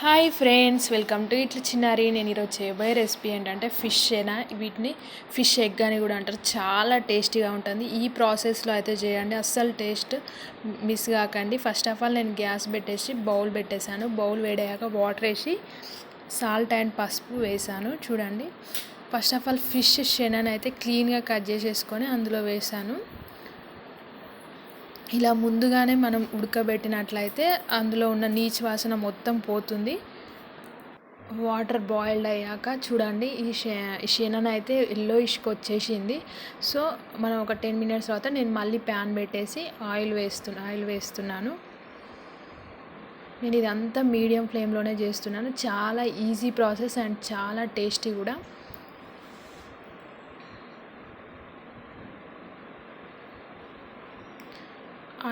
Hi friends welcome to ఇట్లా చిన్నారి. నేను ఈరోజు చేయబోయే రెసిపీ ఏంటంటే ఫిష్ అయినా వీటిని ఫిష్ ఎగ్ అని కూడా అంటారు. చాలా టేస్టీగా ఉంటుంది. ఈ ప్రాసెస్లో అయితే చేయండి. అస్సలు టేస్ట్ మిస్ కాకండి. ఫస్ట్ ఆఫ్ ఆల్ నేను గ్యాస్ పెట్టేసి బౌల్ పెట్టేశాను. బౌల్ వేడయ్యాక వాటర్ వేసి సాల్ట్ అండ్ పసుపు వేసాను చూడండి. ఫస్ట్ ఆఫ్ ఆల్ ఫిష్ శనని అయితే క్లీన్గా కట్ చేసేసుకొని అందులో వేసాను ఇలా ముందుగానే మనం ఉడకబెట్టినట్లయితే అందులో ఉన్న నీచు వాసన మొత్తం పోతుంది. వాటర్ బాయిల్డ్ అయ్యాక చూడండి ఈ శనన అయితే ఎల్లో ఇష్కు వచ్చేసింది. సో మనం ఒక టెన్ మినిట్స్ తర్వాత నేను మళ్ళీ ప్యాన్ పెట్టేసి ఆయిల్ వేస్తున్నా ఆయిల్ వేస్తున్నాను. నేను ఇదంతా మీడియం ఫ్లేమ్లోనే చేస్తున్నాను. చాలా ఈజీ ప్రాసెస్ అండ్ చాలా టేస్టీ కూడా.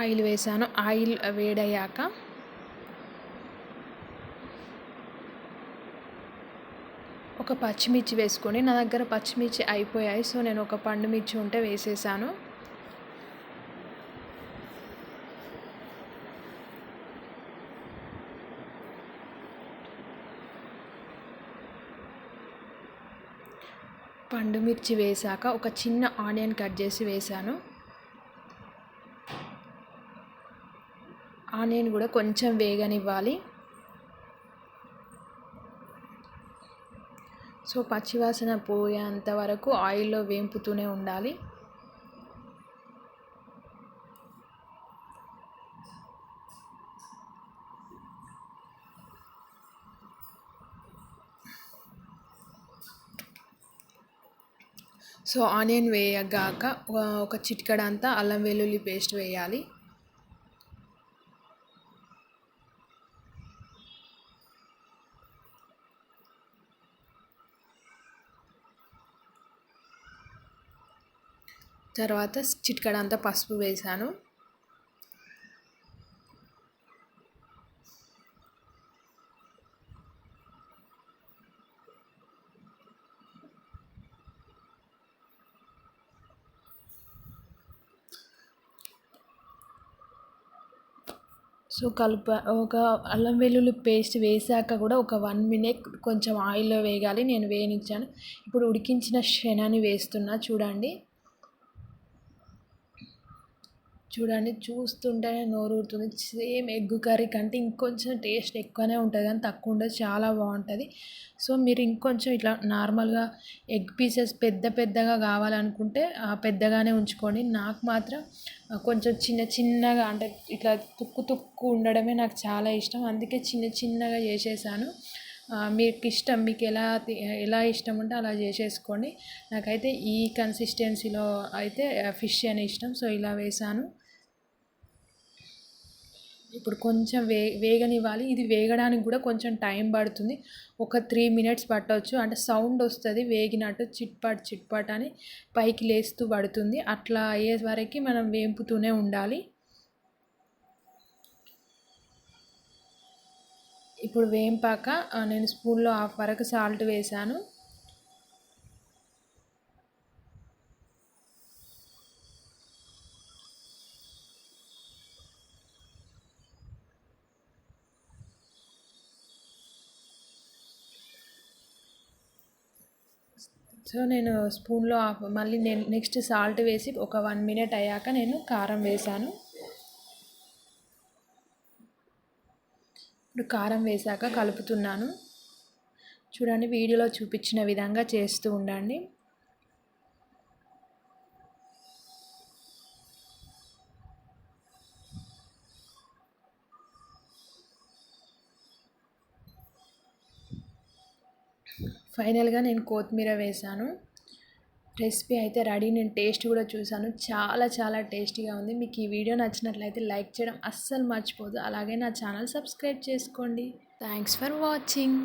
ఆయిల్ వేసాను ఆయిల్ వేడయ్యాక ఒక పచ్చిమిర్చి వేసుకొని నా దగ్గర పచ్చిమిర్చి అయిపోయాయి. సో నేను ఒక పండు మిర్చి ఉంటే వేసేసాను. పండు మిర్చి వేసాక ఒక చిన్న ఆనియన్ కట్ చేసి వేసాను ఆనియన్ కూడా కొంచెం వేగనివ్వాలి. సో పచ్చివాసన పోయేంత వరకు ఆయిల్లో వేంపుతూనే ఉండాలి. సో ఆనియన్ వేయగాక ఒక చిటికడంతా అల్లం వెల్లుల్లి పేస్ట్ వేయాలి. తర్వాత చిటికడంత పసుపు వేసాను. సో కలుప ఒక అల్లం వెల్లుల్లి పేస్ట్ వేసాక కూడా ఒక వన్ మినిట్ కొంచెం ఆయిల్లో వేగాలి. నేను వేయనిచ్చాను ఇప్పుడు ఉడికించిన శనాన్ని వేస్తున్నా. చూడండి. చూడండి చూస్తుంటేనే నోరూరుతుంది. సేమ్ ఎగ్ కర్రీ కంటే ఇంకొంచెం టేస్ట్ ఎక్కువనే ఉంటుంది కానీ తక్కువ ఉండదు చాలా బాగుంటుంది. సో మీరు ఇంకొంచెం ఇట్లా నార్మల్గా ఎగ్ పీసెస్ పెద్ద పెద్దగా కావాలనుకుంటే పెద్దగానే ఉంచుకోండి. నాకు మాత్రం కొంచెం చిన్న చిన్నగా అంటే ఇట్లా తుక్కు తుక్కు ఉండడమే నాకు చాలా ఇష్టం. అందుకే చిన్న చిన్నగా చేసేసాను. మీకు ఇష్టం మీకు ఎలా ఎలా ఇష్టం ఉంటే అలా చేసేసుకోండి. నాకైతే ఈ కన్సిస్టెన్సీలో అయితే ఫిష్ అని ఇష్టం. సో ఇలా వేసాను. ఇప్పుడు కొంచెం వే వేగనివ్వాలి. ఇది వేగడానికి కూడా కొంచెం టైం పడుతుంది. ఒక త్రీ మినిట్స్ పట్టవచ్చు అంటే సౌండ్ వస్తుంది వేగినట్టు చిట్పాట్ చిట్పాట్ అని పైకి లేస్తూ పడుతుంది. అట్లా అయ్యే వరకు మనం వేంపుతూనే ఉండాలి. ఇప్పుడు వేంపాక నేను స్పూన్లో హాఫ్ వరకు సాల్ట్ వేసాను సో నేను స్పూన్లో మళ్ళీ నేను నెక్స్ట్ సాల్ట్ వేసి ఒక వన్ మినిట్ అయ్యాక నేను కారం వేసాను. ఇప్పుడు కారం వేసాక కలుపుతున్నాను. చూడండి వీడియోలో చూపించిన విధంగా చేస్తూ ఉండండి. ఫైనల్గా నేను కొత్తిమీర వేసాను రెసిపీ అయితే రెడీ. నేను టేస్ట్ కూడా చూశాను. చాలా చాలా టేస్టీగా ఉంది. మీకు ఈ వీడియో నచ్చినట్లయితే లైక్ చేయడం అస్సలు మర్చిపోదు అలాగే నా ఛానల్ సబ్స్క్రైబ్ చేసుకోండి. Thanks for watching.